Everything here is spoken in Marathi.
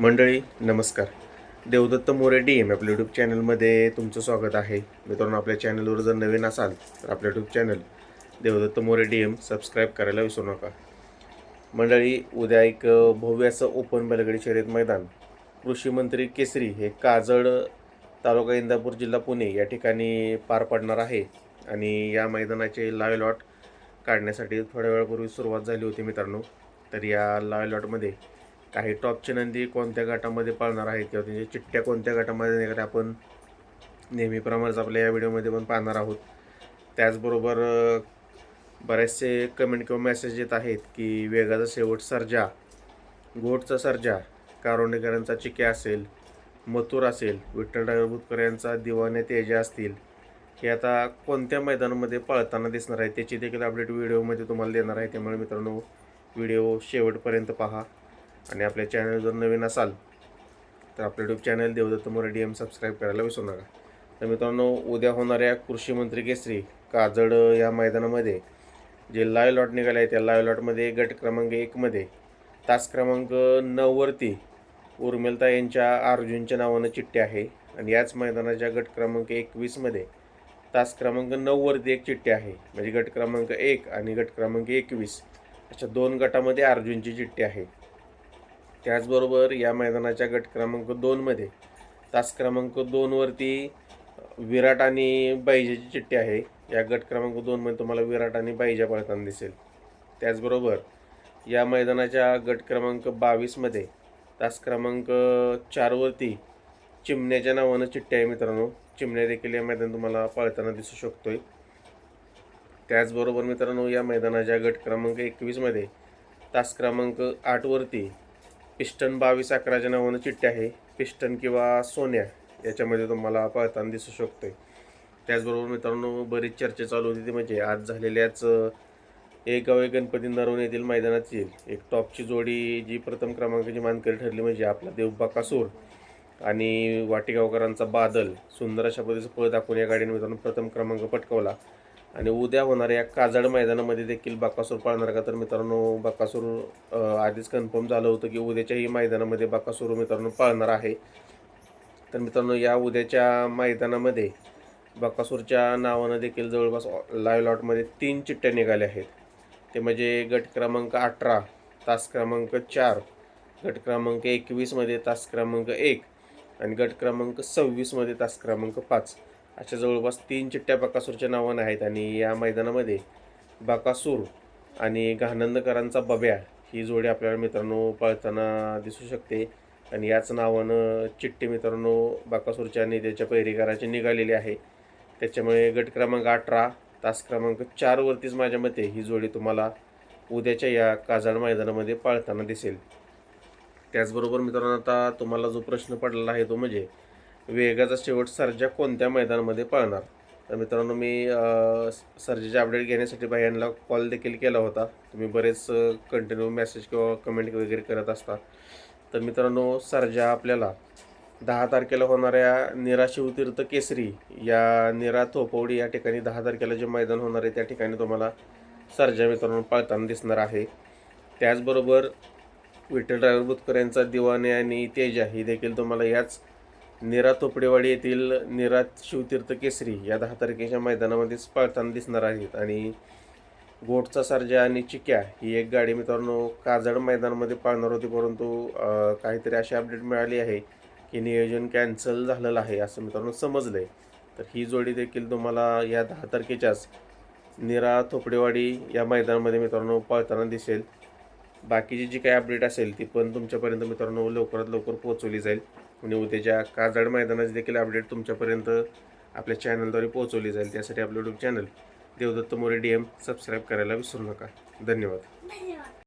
मंडळी नमस्कार. देवदत्त मोरे डी एम आपल्या यूट्यूब चॅनलमध्ये तुमचं स्वागत आहे. मित्रांनो आपल्या चॅनलवर जर नवीन असाल तर आपल्या YouTube channel Devdatta More D M subscribe करायला विसरू नका. मंडळी उद्या एक भव्य असं ओपन बलगडी शर्यत मैदान. कृषी मंत्री केसरी हे काजळ तालुका इंदापूर जिल्हा पुणे या ठिकाणी पार पडणार आहे. आणि या मैदानाचे लाईव्ह लॉट काढण्यासाठी थोड्या वेळापूर्वी सुरुवात झाली होती मित्रांनो. तर या लाईव्ह लॉटमध्ये काही टॉपचे नंदी कोणत्या गटामध्ये पाळणार आहेत किंवा त्यांच्या चिठ्ठ्या कोणत्या गटामध्ये निघाल्या आपण नेहमीप्रमाणेच आपल्या या व्हिडिओमध्ये पण पाहणार आहोत. त्याचबरोबर बरेचसे कमेंट किंवा मेसेज येत आहेत की वेगाचा शेवट सर्जा गोटचा सर्जा कारोंडेकरांचा चिक्या असेल मथुर असेल विठ्ठल ड्रायव्हर बुतकर यांचा दिवाने तेजा असतील हे आता कोणत्या मैदानामध्ये पळताना दिसणार आहे त्याची देखील अपडेट व्हिडिओमध्ये तुम्हाला देणार आहे. त्यामुळे मित्रांनो व्हिडिओ शेवटपर्यंत पहा. आणि आपल्या चॅनल जर नवीन असाल तर आपलं YouTube channel Devdatta More D M subscribe करायला विसरू नका. तर मित्रांनो उद्या होणाऱ्या कृषी मंत्री केसरी काजड या मैदानामध्ये जे लाय लॉट निघाले आहे त्या लाय लॉटमध्ये गट क्रमांक एकमध्ये तास क्रमांक नऊवरती उर्मिलता यांच्या अर्जुनच्या नावानं चिठ्ठी आहे. आणि याच मैदानाच्या गट क्रमांक एकवीसमध्ये तास क्रमांक नऊवरती एक चिठ्ठी आहे. म्हणजे गट क्रमांक एक आणि गट क्रमांक एकवीस अशा दोन गटामध्ये अर्जुनची चिठ्ठी आहे. त्याचबरोबर या मैदानाच्या गट क्रमांक दोनमध्ये तास क्रमांक दोनवरती विराट आणि बाईजाची चिठ्ठी आहे. या गट क्रमांक दोनमध्ये तुम्हाला विराट आणि बाईजा पळताना दिसेल. त्याचबरोबर या मैदानाच्या गट क्रमांक बावीसमध्ये तास क्रमांक चारवरती चिमण्याच्या नावानं चिठ्ठी आहे मित्रांनो. चिमण्या देखील या मैदान तुम्हाला पळताना दिसू शकतो आहे त्याचबरोबर मित्रांनो या मैदानाच्या गट क्रमांक एकवीसमध्ये तास क्रमांक आठवरती पिस्टन बावीस अकराच्या नावानं चिठ्ठी आहे पिस्टन किंवा सोन्या याच्यामध्ये तुम्हाला पळताना दिसू शकतो आहे त्याचबरोबर मित्रांनो बरीच चर्चा चालू होती ती म्हणजे आज झालेल्याच एक गाव एक गणपती नरवण येथील मैदानातील एक टॉपची जोडी जी प्रथम क्रमांकाची मानकरी ठरली म्हणजे आपला देवबाकासूर आणि वाटेगावकरांचा बादल सुंदर अशा पद्धतीचं पळ दाखवून या गाडीने मित्रांनो प्रथम क्रमांक पटकवला. आणि उद्या होणाऱ्या काजड मैदानामध्ये देखील बाकासूर पाळणार का? तर मित्रांनो बाकासूर आधीच कन्फर्म झालं होतं की उद्याच्याही मैदानामध्ये बाकासूर मित्रांनो पाळणार आहे. तर मित्रांनो या उद्याच्या मैदानामध्ये बाकासूरच्या नावानं देखील जवळपास लाईव्ह लॉटमध्ये तीन चिठ्ठ्या निघाल्या आहेत. ते म्हणजे गट क्रमांक अठरा तास क्रमांक चार गट क्रमांक एकवीसमध्ये तास क्रमांक एक आणि गट क्रमांक सव्वीसमध्ये तास क्रमांक पाच. अशा जवळपास तीन चिठ्ठ्या बकासूरच्या नावानं आहेत आणि या मैदानामध्ये बकासूर आणि घानंदकरांचा बब्या ही जोडी आपल्याला मित्रांनो पळताना दिसू शकते. आणि याच नावानं चिठ्ठी मित्रांनो बाकासूरच्या आणि त्याच्या पैरीकाराची निघालेली आहे. त्याच्यामुळे गट क्रमांक अठरा तास क्रमांक चारवरतीच माझ्या मते ही जोडी तुम्हाला उद्याच्या या काजाड मैदानामध्ये पाळताना दिसेल. त्याचबरोबर मित्रांनो आता तुम्हाला जो प्रश्न पडलेला आहे तो म्हणजे वेगाचा शेवट सर्जा कोणत्या मैदानामध्ये पळणार? तर मित्रांनो मी सर्जेचे अपडेट घेण्यासाठी भाई कॉल देखील केला होता. तुम्ही बरेच कंटिन्यू मेसेज किंवा कमेंट वगैरे करत असता. तर मित्रांनो सर्जा आपल्याला दहा तारखेला होणाऱ्या निरा शिवतीर्थ केसरी या निरा थोपवडी या ठिकाणी दहा तारखेला जे मैदान होणार आहे त्या ठिकाणी तुम्हाला सर्जा मित्रांनो पाळताना दिसणार आहे. त्याचबरोबर विठ्ठल ड्रायव्हर बुतकर यांचा दिवाने आणि तेजा ही देखील तुम्हाला याच निरा तोपडेवाडी येथील निरा शिवतीर्थ केसरी या दहा तारखेच्या मैदानामध्येच पाळताना दिसणार आहेत. आणि गोटचा सर्जा आणि चिक्या ही एक गाडी मित्रांनो काजड मैदानामध्ये पाळणार होती. परंतु काहीतरी अशी अपडेट मिळाली आहे की नियोजन कॅन्सल झालेलं आहे असं मित्रांनो समजलं आहे तर ही जोडी देखील तुम्हाला या दहा तारखेच्याच निरा थोपडेवाडी या मैदानामध्ये मित्रांनो पळताना दिसेल. बाकीची जी काही अपडेट असेल ती पण तुमच्यापर्यंत मित्रांनो लवकरात लवकर पोहोचवली जाईल. आणि उद्याच्या काजड मैदानाची देखील अपडेट तुमच्यापर्यंत आपल्या चॅनलद्वारे पोहोचवली जाईल. त्यासाठी आपलं YouTube channel Devdatta More D M subscribe करायला विसरू नका. धन्यवाद.